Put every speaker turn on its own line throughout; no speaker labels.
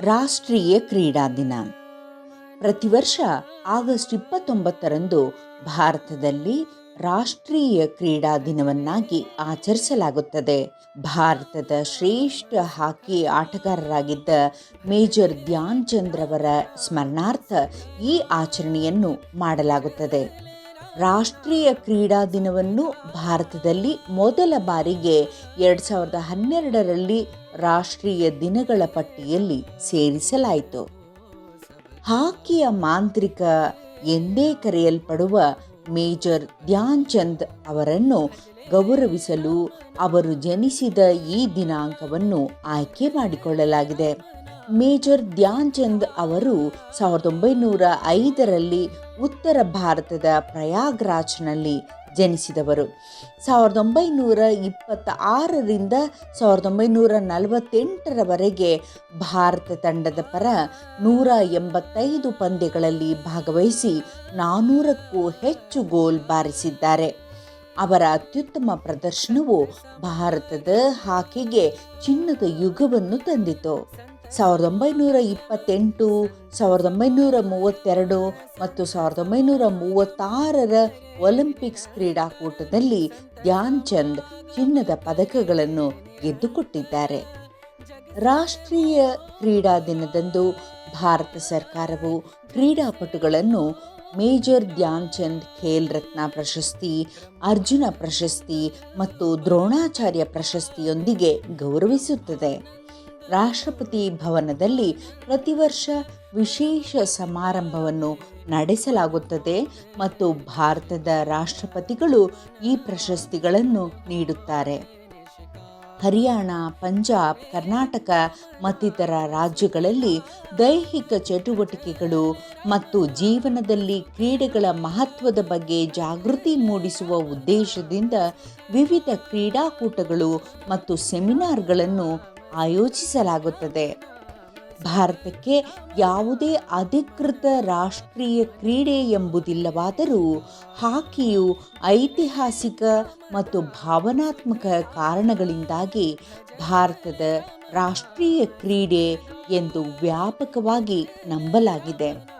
ರಾಷ್ಟ್ರೀಯ ಕ್ರೀಡಾ ದಿನ. ಪ್ರತಿ ವರ್ಷ ಆಗಸ್ಟ್ ಇಪ್ಪತ್ತೊಂಬತ್ತರಂದು ಭಾರತದಲ್ಲಿ ರಾಷ್ಟ್ರೀಯ ಕ್ರೀಡಾ ದಿನವನ್ನಾಗಿ ಆಚರಿಸಲಾಗುತ್ತದೆ. ಭಾರತದ ಶ್ರೇಷ್ಠ ಹಾಕಿ ಆಟಗಾರರಾಗಿದ್ದ ಮೇಜರ್ ಧ್ಯಾನ್ ಚಂದ್ರವರ ಸ್ಮರಣಾರ್ಥ ಈ ಆಚರಣೆಯನ್ನು ಮಾಡಲಾಗುತ್ತದೆ. ರಾಷ್ಟ್ರೀಯ ಕ್ರೀಡಾ ದಿನವನ್ನು ಭಾರತದಲ್ಲಿ ಮೊದಲ ಬಾರಿಗೆ ಎರಡು ಸಾವಿರದ ಹನ್ನೆರಡರಲ್ಲಿ ರಾಷ್ಟ್ರೀಯ ದಿನಗಳ ಪಟ್ಟಿಯಲ್ಲಿ ಸೇರಿಸಲಾಯಿತು. ಹಾಕಿಯ ಮಾಂತ್ರಿಕ ಎಂದೇ ಕರೆಯಲ್ಪಡುವ ಮೇಜರ್ ಧ್ಯಾನ್ ಚಂದ್ ಅವರನ್ನು ಗೌರವಿಸಲು ಅವರು ಜನಿಸಿದ ಈ ದಿನಾಂಕವನ್ನು ಆಯ್ಕೆ ಮಾಡಿಕೊಳ್ಳಲಾಗಿದೆ. ಮೇಜರ್ ಧ್ಯಾನ್ ಚಂದ್ ಅವರು ಸಾವಿರದ ಒಂಬೈನೂರ ಐದರಲ್ಲಿ ಉತ್ತರ ಭಾರತದ ಪ್ರಯಾಗ್ರಾಜ್ನಲ್ಲಿ ಜನಿಸಿದವರು. ಸಾವಿರದ ಒಂಬೈನೂರ ಇಪ್ಪತ್ತ ಆರರಿಂದ ಸಾವಿರದ ಒಂಬೈನೂರ ನಲವತ್ತೆಂಟರವರೆಗೆ ಭಾರತ ತಂಡದ ಪರ ನೂರ ಎಂಬತ್ತೈದು ಪಂದ್ಯಗಳಲ್ಲಿ ಭಾಗವಹಿಸಿ ನಾನ್ನೂರಕ್ಕೂ ಹೆಚ್ಚು ಗೋಲ್ ಬಾರಿಸಿದ್ದಾರೆ. ಅವರ ಅತ್ಯುತ್ತಮ ಪ್ರದರ್ಶನವು ಭಾರತದ ಹಾಕಿಗೆ ಚಿನ್ನದ ಯುಗವನ್ನು ತಂದಿತು. ಸಾವಿರದ ಒಂಬೈನೂರ ಇಪ್ಪತ್ತೆಂಟು, ಸಾವಿರದ ಒಂಬೈನೂರ ಮೂವತ್ತೆರಡು ಮತ್ತು ಸಾವಿರದ ಒಂಬೈನೂರ ಮೂವತ್ತಾರರ ಒಲಿಂಪಿಕ್ಸ್ ಕ್ರೀಡಾಕೂಟದಲ್ಲಿ ಧ್ಯಾನ್ ಚಂದ್ ಚಿನ್ನದ ಪದಕಗಳನ್ನು ಗೆದ್ದುಕೊಟ್ಟಿದ್ದಾರೆ. ರಾಷ್ಟ್ರೀಯ ಕ್ರೀಡಾ ದಿನದಂದು ಭಾರತ ಸರ್ಕಾರವು ಕ್ರೀಡಾಪಟುಗಳನ್ನು ಮೇಜರ್ ಧ್ಯಾನ್ ಚಂದ್ ಖೇಲ್ ರತ್ನ ಪ್ರಶಸ್ತಿ, ಅರ್ಜುನ ಪ್ರಶಸ್ತಿ ಮತ್ತು ದ್ರೋಣಾಚಾರ್ಯ ಪ್ರಶಸ್ತಿಯೊಂದಿಗೆ ಗೌರವಿಸುತ್ತದೆ. ರಾಷ್ಟ್ರಪತಿ ಭವನದಲ್ಲಿ ಪ್ರತಿ ವರ್ಷ ವಿಶೇಷ ಸಮಾರಂಭವನ್ನು ನಡೆಸಲಾಗುತ್ತದೆ ಮತ್ತು ಭಾರತದ ರಾಷ್ಟ್ರಪತಿಗಳು ಈ ಪ್ರಶಸ್ತಿಗಳನ್ನು ನೀಡುತ್ತಾರೆ. ಹರಿಯಾಣ, ಪಂಜಾಬ್, ಕರ್ನಾಟಕ ಮತ್ತಿತರ ರಾಜ್ಯಗಳಲ್ಲಿ ದೈಹಿಕ ಚಟುವಟಿಕೆಗಳು ಮತ್ತು ಜೀವನದಲ್ಲಿ ಕ್ರೀಡೆಗಳ ಮಹತ್ವದ ಬಗ್ಗೆ ಜಾಗೃತಿ ಮೂಡಿಸುವ ಉದ್ದೇಶದಿಂದ ವಿವಿಧ ಕ್ರೀಡಾಕೂಟಗಳು ಮತ್ತು ಸೆಮಿನಾರ್ಗಳನ್ನು ಆಯೋಜಿಸಲಾಗುತ್ತದೆ. ಭಾರತಕ್ಕೆ ಯಾವುದೇ ಅಧಿಕೃತ ರಾಷ್ಟ್ರೀಯ ಕ್ರೀಡೆ ಎಂಬುದಿಲ್ಲವಾದರೂ ಹಾಕಿಯು ಐತಿಹಾಸಿಕ ಮತ್ತು ಭಾವನಾತ್ಮಕ ಕಾರಣಗಳಿಂದಾಗಿ ಭಾರತದ ರಾಷ್ಟ್ರೀಯ ಕ್ರೀಡೆ ಎಂದು ವ್ಯಾಪಕವಾಗಿ ನಂಬಲಾಗಿದೆ.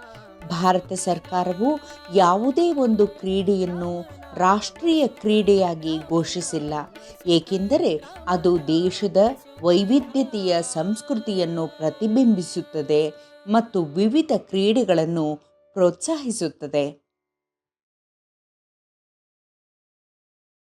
ಭಾರತ ಸರ್ಕಾರವು ಯಾವುದೇ ಒಂದು ಕ್ರೀಡೆಯನ್ನು ರಾಷ್ಟ್ರೀಯ ಕ್ರೀಡೆಯಾಗಿ ಘೋಷಿಸಿಲ್ಲ. ಏಕೆಂದರೆ ಅದು ದೇಶದ ವೈವಿಧ್ಯತೆಯ ಸಂಸ್ಕೃತಿಯನ್ನು ಪ್ರತಿಬಿಂಬಿಸುತ್ತದೆ ಮತ್ತು ವಿವಿಧ ಕ್ರೀಡೆಗಳನ್ನು ಪ್ರೋತ್ಸಾಹಿಸುತ್ತದೆ.